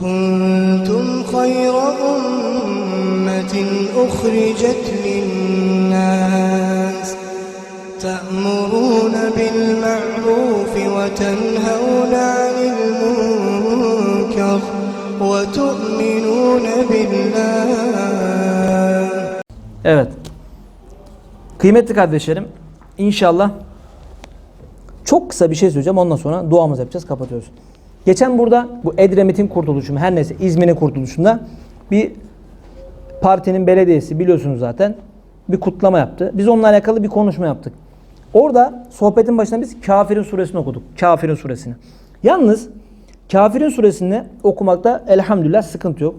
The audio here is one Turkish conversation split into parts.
كنتم خير أمة أخرجت للناس تأمرون بالمعروف وتنهون عن المنكر وتؤمنون بالله Evet. Kıymetli kardeşlerim, inşallah çok kısa bir şey söyleyeceğim. Ondan sonra duamızı yapacağız, kapatıyoruz. Geçen burada bu Edremit'in kurtuluşu her neyse İzmir'in kurtuluşunda bir partinin belediyesi biliyorsunuz zaten bir kutlama yaptı. Biz onunla alakalı bir konuşma yaptık. Orada sohbetin başında biz Kafirin suresini okuduk. Kafirin suresini. Yalnız Kafirin suresini okumakta elhamdülillah sıkıntı yok.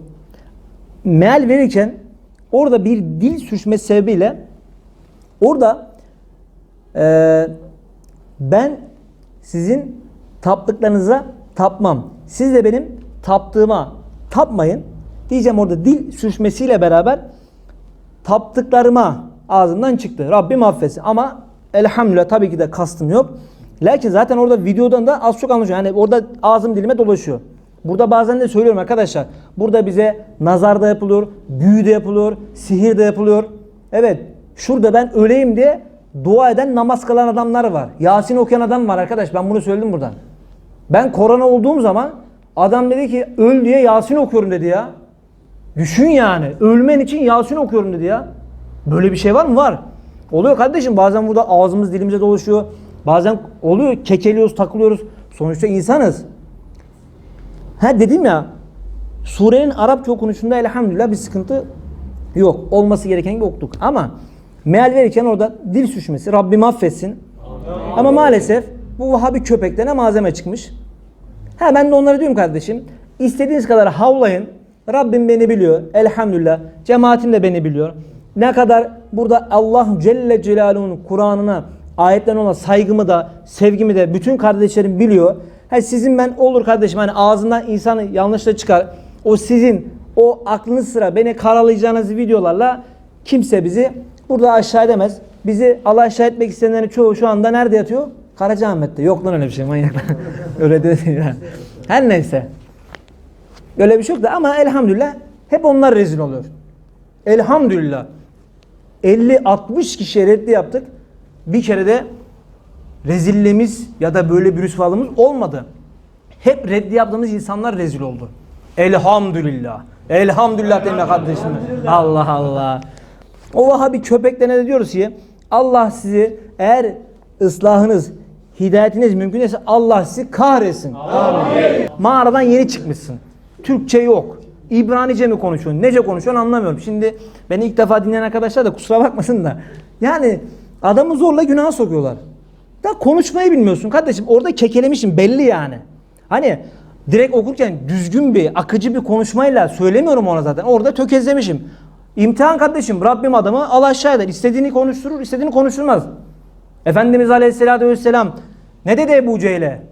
Meal verirken orada bir dil sürçmesi sebebiyle orada eee, ben sizin taptıklarınıza tapmam. Siz de benim taptığıma tapmayın. Diyeceğim orada dil sürçmesiyle beraber taptıklarıma ağzımdan çıktı. Rabbim affetsin. Ama elhamdülillah tabii ki de kastım yok. Lakin zaten orada videodan da az çok anlaşıyor. Yani orada ağzım dilime dolaşıyor. Burada bazen de söylüyorum arkadaşlar. Burada bize nazar da yapılıyor, büyü de yapılıyor, sihir de yapılıyor. Evet, şurada ben öleyim diye dua eden, namaz kılan adamlar var. Yasin okuyan adam var arkadaş. Ben bunu söyledim buradan. Ben korona olduğum zaman adam dedi ki öl diye Yasin okuyorum dedi ya. Düşün yani. Ölmen için Yasin okuyorum dedi ya. Böyle bir şey var mı? Var. Oluyor kardeşim. Bazen burada ağzımız dilimize dolaşıyor. Bazen oluyor. Kekeliyoruz, takılıyoruz. Sonuçta insanız. Ha dedim ya. Surenin Arapça okunuşunda elhamdülillah bir sıkıntı yok. Olması gereken gibi okuduk. Ama meal verirken orada dil süşmesi. Rabbim affetsin. Ama maalesef bu Vahabi köpeklere malzeme çıkmış. Ha ben de onlara diyorum kardeşim. istediğiniz kadar havlayın. Rabbim beni biliyor. Elhamdülillah. Cemaatim de beni biliyor. Ne kadar burada Allah Celle Celaluhu'nun Kur'an'ına ayetlerine olan saygımı da sevgimi de bütün kardeşlerim biliyor. Ha sizin ben olur kardeşim hani ağzından insanı yanlışla çıkar. O sizin o aklınız sıra beni karalayacağınız videolarla kimse bizi burada aşağı edemez. Bizi Allah aşağı etmek isteyenlerin çoğu şu anda nerede yatıyor? Karacaahmet'te. Yok lan öyle bir şey manyaklar. Öyle de ha. Her neyse. Öyle bir şey yok da ama elhamdülillah hep onlar rezil oluyor. Elhamdülillah. 50-60 kişiye reddi yaptık. Bir kere de rezilliğimiz ya da böyle bir rüsvalığımız olmadı. Hep reddi yaptığımız insanlar rezil oldu. Elhamdülillah. Elhamdülillah deme kardeşim. Allah Allah. O Vahabi köpeklerine de diyoruz ki Allah sizi eğer ıslahınız, hidayetiniz mümkün ise Allah sizi kahretsin. Mağaradan yeni çıkmışsın. Türkçe yok. İbranice mi konuşuyorsun? Nece konuşuyorsun anlamıyorum. Şimdi beni ilk defa dinleyen arkadaşlar da kusura bakmasın da. Yani adamı zorla günaha sokuyorlar. Da konuşmayı bilmiyorsun kardeşim. Orada kekelemişim belli yani. Hani direkt okurken düzgün bir, akıcı bir konuşmayla söylemiyorum ona zaten. Orada tökezlemişim. İmtihan kardeşim. Rabbim adamı al aşağı eder. İstediğini konuşturur, istediğini konuşturmaz. Efendimiz Aleyhisselatü Vesselam ne dedi Ebu Cehil'e?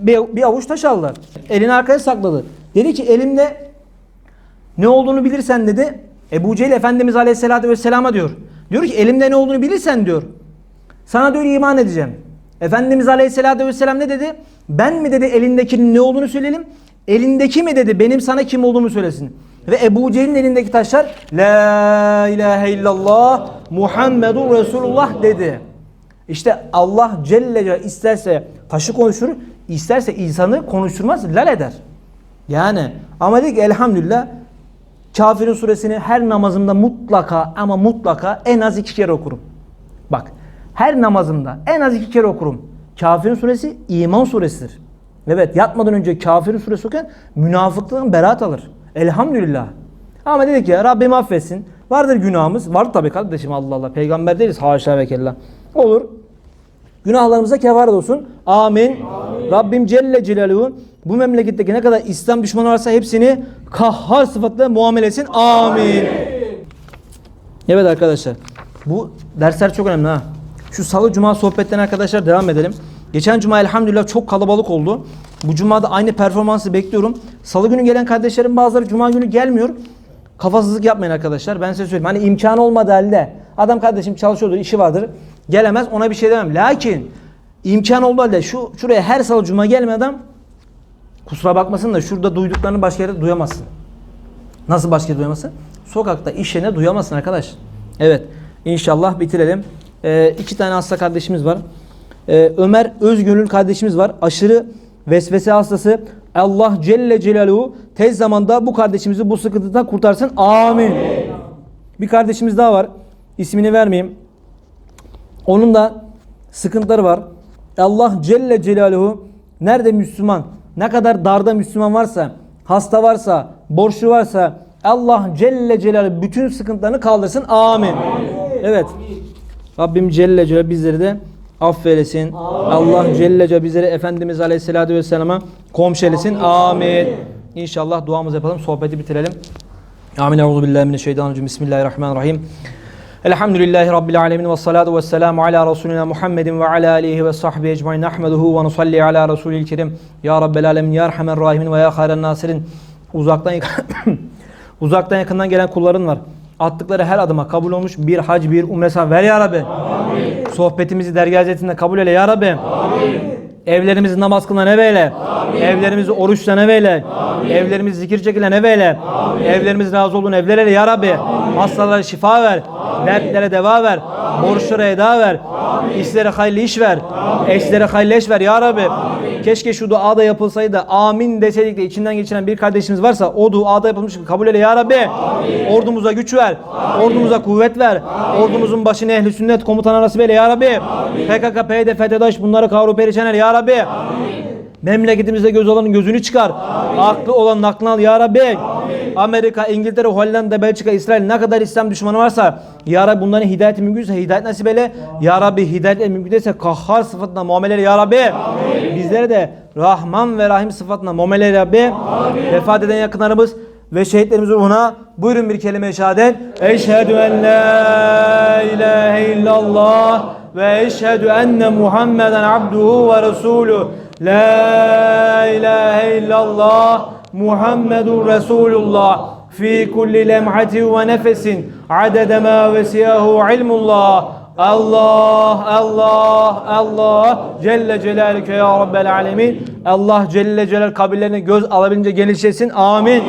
Bir, bir avuç taş aldı. Elini arkaya sakladı. Dedi ki elimde ne olduğunu bilirsen dedi. Ebu Cehil Efendimiz Aleyhisselatü Vesselam'a diyor. Diyor ki elimde ne olduğunu bilirsen diyor. Sana diyor iman edeceğim. Efendimiz Aleyhisselatü Vesselam ne dedi? Ben mi dedi elindekinin ne olduğunu söyleyelim. Elindeki mi dedi benim sana kim olduğumu söylesin. Ve Ebu Cehil'in elindeki taşlar La ilahe illallah Muhammedun Resulullah dedi. İşte Allah Celle Celaluhu isterse taşı konuşturur, isterse insanı konuşturmaz, lal eder. Yani ama dedik elhamdülillah Kafirin suresini her namazımda mutlaka ama mutlaka en az iki kere okurum. Bak her namazımda en az iki kere okurum. Kafirin suresi iman suresidir. Evet yatmadan önce Kafirin suresi okuyan münafıklığın beraat alır. Elhamdülillah. Ama dedik ya Rabbim affetsin. Vardır günahımız. Var tabii kardeşim Allah Allah. Peygamber değiliz. Haşa ve kella. Olur. Günahlarımıza kefaret olsun. Amin. Rabbim Celle Celaluhu bu memleketteki ne kadar İslam düşmanı varsa hepsini kahhar sıfatla muamele etsin. Amin. Evet arkadaşlar. Bu dersler çok önemli ha. Şu salı cuma sohbetten arkadaşlar devam edelim. Geçen cuma elhamdülillah çok kalabalık oldu. Bu cuma da aynı performansı bekliyorum. Salı günü gelen kardeşlerim bazıları cuma günü gelmiyor. Kafasızlık yapmayın arkadaşlar. Ben size söyleyeyim. Hani imkanı olmadığı halde adam kardeşim çalışıyordur, işi vardır. Gelemez ona bir şey demem. Lakin imkan olduğu halde şu şuraya her salı cuma gelmeyen adam Kusura bakmasın da şurada duyduklarını başka yerde duyamazsın. Nasıl başka yerde duyamazsın? Sokakta, iş yerine duyamazsın arkadaş. Evet. İnşallah bitirelim. Ee, iki tane hasta kardeşimiz var. Ee, Ömer Özgönül kardeşimiz var. Aşırı vesvese hastası. Allah Celle Celaluhu tez zamanda bu kardeşimizi bu sıkıntıdan kurtarsın. Amin. Bir kardeşimiz daha var. İsmini vermeyeyim. Onun da sıkıntıları var. Allah Celle Celaluhu nerede Müslüman, ne kadar darda Müslüman varsa, hasta varsa, borçlu varsa Allah Celle Celaluhu bütün sıkıntılarını kaldırsın. Amin. Evet. Rabbim Celle Celaluhu bizleri de affeylesin. Allah Celle Celaluhu bizleri Efendimiz Aleyhisselatü Vesselam'a komşelesin. Amin. İnşallah duamızı yapalım. Sohbeti bitirelim. Amin. Euzu billahi mineşşeytanirracim. Bismillahirrahmanirrahim. Elhamdülillahi Rabbil alemin ve salatu ve selamu ala Resulina Muhammedin ve ala alihi ve sahbihi ecmain nahmeduhu ve nusalli ala Resulil kerim. Ya Rabbel alemin, Ya Erhamen Rahimin ve Ya Hayren Nasirin. Uzaktan, uzaktan yakından gelen kulların var. Attıkları her adıma kabul olmuş bir hac, bir umre ver Ya Rabbi. Sohbetimizi dergah hizmetinde kabul eyle Ya Rabbi. Evlerimizi namaz kılan eveyle. Evlerimizi oruçla eveyle. Evlerimizi zikir çekilen eveyle. Evlerimiz razı olduğun evler eyle ya Rabbi. Hastalara şifa ver. Dertlere deva ver. Borçlara eda ver. İşlere hayırlı iş ver. Eşlere hayırlı eş ver ya Rabbi. Keşke şu dua da yapılsaydı da amin deseydik de içinden geçiren bir kardeşimiz varsa o duada yapılmış gibi kabul eyle ya Rabbi. Ordumuza güç ver. Ordumuza kuvvet ver. Ordumuzun başını ehli sünnet komutan arası eyle ya Rabbi. PKK, PYD, FETÖ'DAŞ bunları kavru perişan eyle ya Rabbi. Memleketimizde göz olanın gözünü çıkar. Aklı olanın aklını al ya Rabbi. Amerika, İngiltere, Hollanda, Belçika, İsrail ne kadar İslam düşmanı varsa Ya Rabbi bunların hidayeti mümkünse hidayet nasip eyle. Ya Rabbi hidayet mümkün değilse kahhar sıfatına muamele ya Rabbi. Bizlere de Rahman ve Rahim sıfatına muamele ya Rabbi. Vefat eden yakınlarımız ve şehitlerimizin ruhuna buyurun bir kelime-i şehadet. Eşhedü en la ilahe illallah ve eşhedü enne Muhammeden abduhu ve resulü. La ilahe illallah Muhammedun Resulullah fi kulli lemhati ve nefesin adede ma vesiyahu ilmullah Allah Allah Allah Celle Celaluke ya Rabbel Alemin Allah Celle Celal kabirlerine göz alabildiğince genişlesin amin.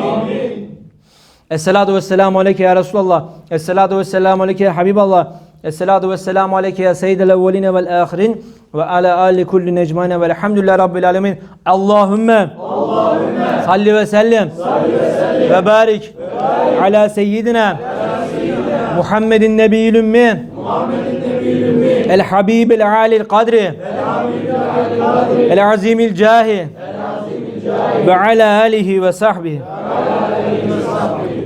Esselatu vesselamu aleyke ya Resulallah. Esselatu vesselamu aleyke ya Habiballah. Esselatu vesselamu aleyke ya seyyidel evveline vel ahirin ve ala ali kulli necmane velhamdülillahi rabbil alemin. Allahümme, Allahümme. Salli ve sellim, salli ve, sellim. Ve, barik, ve barik. Ala seyyidina. Muhammedin nebiyil ümmi. El habibil alil kadri. El azimil cahi. Ve ala alihi ve sahbihi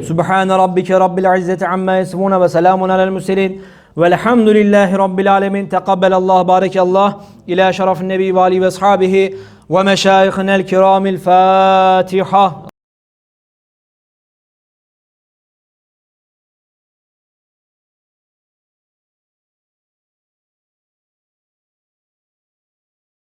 Subhan rabbike rabbil izzeti amma yasifun ve selamun alel murselin. Velhamdülillahi Rabbil alemin. Tekabbelallah, barekallah. İlâ şerafin nebi ve alihi ve ashabihi ve meşayihinel kiramil Fatiha.